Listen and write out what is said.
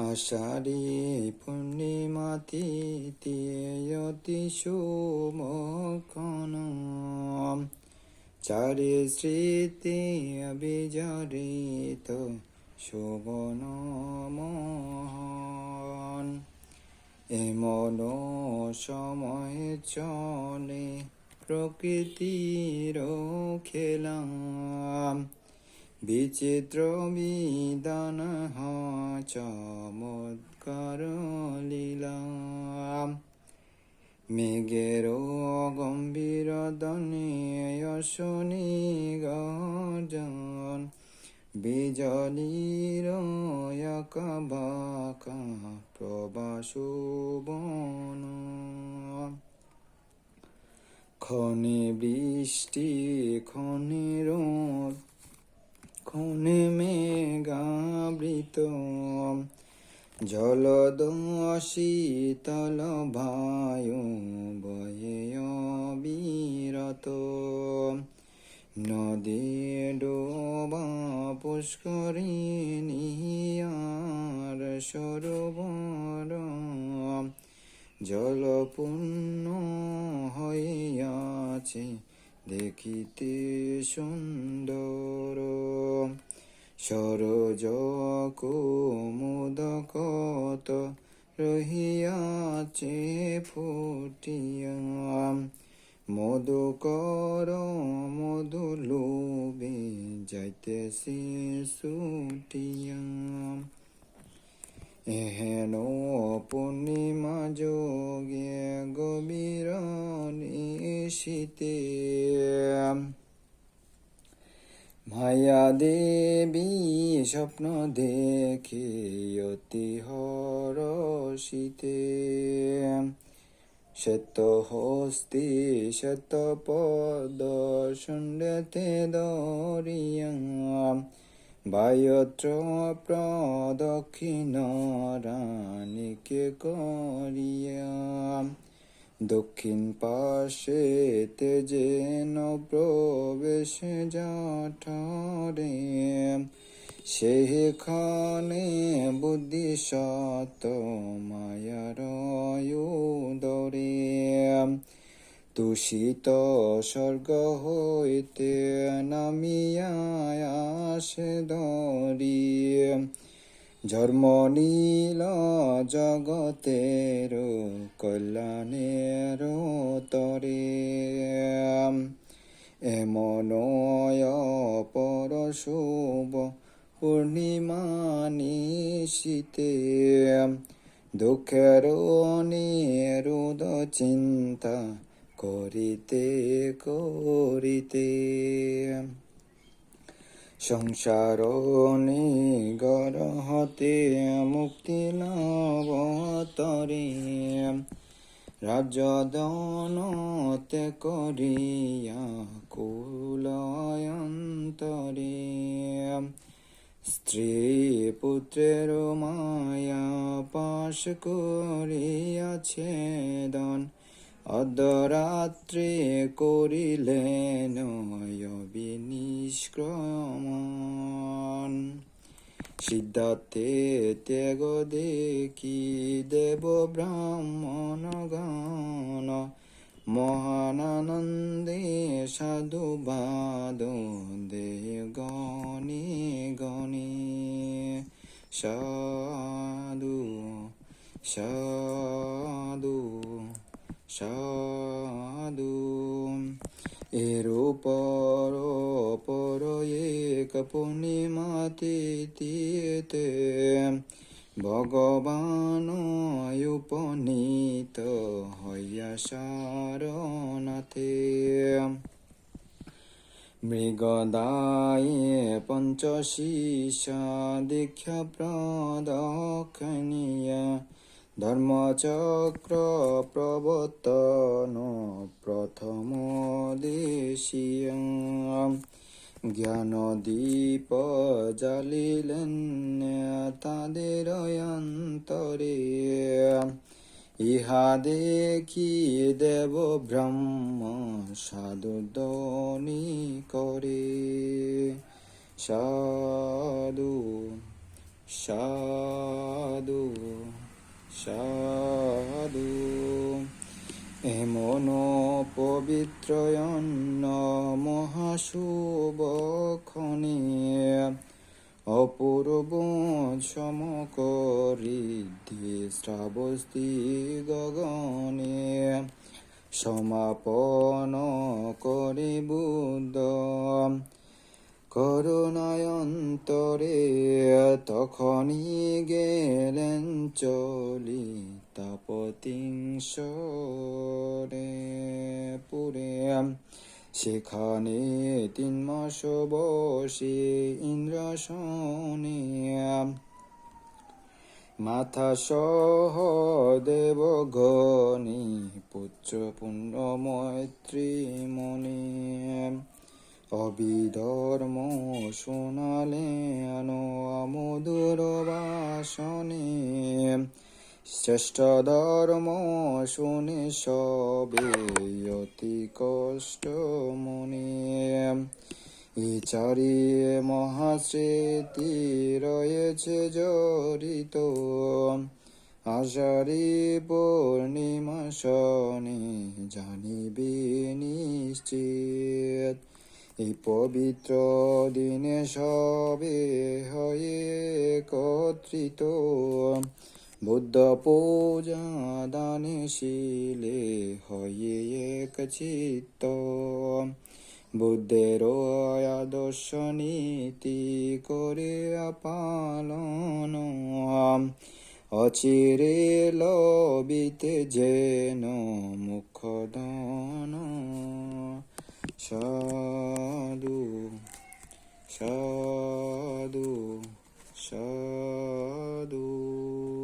আষাঢ়ী পূর্ণিমা তিথিয়তি শুভক্ষণ চারি স্মৃতি বিজড়িত শোভন মহান এমন সময় চলে প্রকৃতির খেলাম বিচিত্র হয় চমৎকার লীলাম মেঘের গম্ভীর দনে শুনি গর্জন বিজলির বাঁকা প্রবাসুবন ক্ষণে বৃষ্টি ক্ষণে রোদ ক্ষণে মেঘাবৃত? জলদ শীতল বায়ু বিরত নদী ডোবা পুষ্করিণী আর সরোবর। জলপূর্ণ হইয়াছে দেখিতে সুন্দর। সরজ কুমুদকত রহিয়াছে ফুটিয়া। মধুকর মধু লোবে যাইতেছে সুটিয়া। এহেন পূর্ণিমা যোগে গভীর নিশীতে মায়া দেবী, স্বপ্ন দেখে অতি হরষিতে। শ্বেত হস্তি শ্বেত পদ শুন্ডতে দরিয়া। বায়ত্র প্রদক্ষিণ রানীকে করিয়া। দক্ষিণ পাশে তেজেন প্রবেশ জঠরে। সেখানে বুদ্ধি সত মায়ার উদরে। দূষিত স্বর্গ হইতে নামিয়া আসে দরি। জন্ম নীল জগতের কল্যাণের তরে। এমন পর শুভ পূর্ণিমা নিশীতে। দুঃখের নিরুদ চিন্তা করিতে করিতে। সংসার নিগর হতে মুক্তি লাভ তরে। রাজদনতে করিয়া কুলয়ন্তরে। স্ত্রী পুত্রের মায়া পাশ করিয়াছে দন অর্ধরাত্রে করিলেন বিনিষ্ক্রমণ সিদ্ধার্থে ত্যাগ দেখি দেব ব্রাহ্মণ গান মহানানন্দে সাধুবাদ দে গণে গণে। সাধু সাধু। সাধু এরো পর পর এক পূর্ণিমাতিতে ভগবান উপনীত হইয়া সারনাথে। মৃগদায়ে পঞ্চশীষা দীক্ষা প্রদক্ষিণীয় ধর্মচক্র প্রবর্তন প্রথম দেশীয় জ্ঞান দীপ জ্বালিলেন তাদের অন্তরে। ইহা দেখি দেব ব্রহ্ম সাধুদনি করে। সাধু সাধু সাধু। এমন পবিত্রয়ন্ন মহাশুভক্ষণে অপূর্ব সমকরিদ্ধি শ্রাবস্তি গগনে। সমাপন করে বুদ্ধ। করুণায়ন্তরে তখনই গেলেন চলি তাপতিংসরে পুরে। সেখানে তিন মাস বসে ইন্দ্রাসনে। মাথা সহ দেবগণী পুত্র পুণ্য মৈত্রী মনে। অবিধর্ম শোনালেন মধুর বাসনে। শ্রেষ্ঠ ধর্ম শুনে সবে অতি কষ্ট মনে। ইচারি মহাস্মৃতি রয়েছে জড়িত। আষাঢ়ি পূর্ণিমা শনি জানিবি নিশ্চিত। এই পবিত্র দিনে সবে হয়ে একত্রিত। বুদ্ধ পূজা দানে শিলে হয়ে এক চিত্ত। বুদ্ধের আদর্শ নীতি করে পালন। অচিরে লবিতে যেন মুখদন সাধু সাধু সাধু।